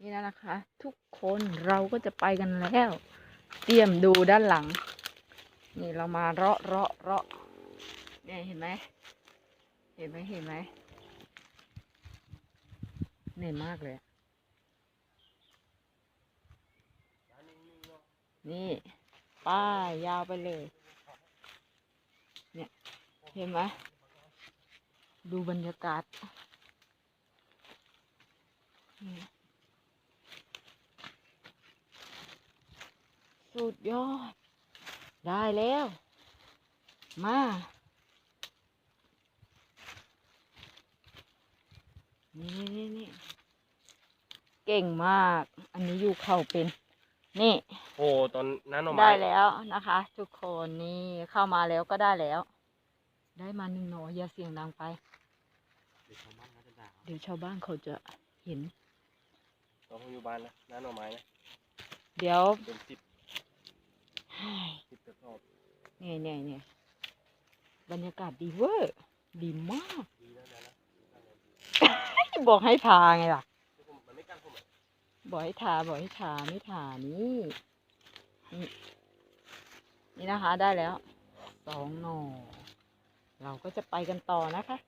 นี่นะนะคะ ทุกคนเราก็จะไปกันแล้ว เตรียมดูด้านหลัง นี่เรามาเลาะเลาะเลาะเนี่ยเห็นไหมเห็นไหมเห็นไหมเหนื่อยมากเลย นี่ป้ายยาวไปเลย เนี่ย เห็นไหมดูบรรยากาศนี่ สุดยอด ได้แล้ว มา นี่นี่นี่เก่งมาก อันนี้อยู่เข้าเป็น นี่ โอ้ตอนนั้นหน่อไม้ได้แล้วนะคะ ทุกคนนี่เข้ามาแล้วก็ได้แล้ว ได้มาหนึ่งหนออย่าเสียงดังไป เดี๋ยวชาวบ้านเขาจะด่าเอาเดี๋ยวชาวบ้านเขาจะเห็น ตอนผมอยู่บ้านนะน้าหน่อไม้นะ เดี๋ยว เป็นสิบ เฮ้ยสิบกระสอบเนี่ยเนี่ยเนี่ยบรรยากาศดีเวอร์ดีมากดีแล้วนะนะบอกให้ทาไงล่ะผมมันไม่กั้นผมอะบอกให้ทาบอกให้ทาไม่ทานี่นี่นี่นะคะได้แล้วสองหน่อเราก็จะไปกันต่อนะคะ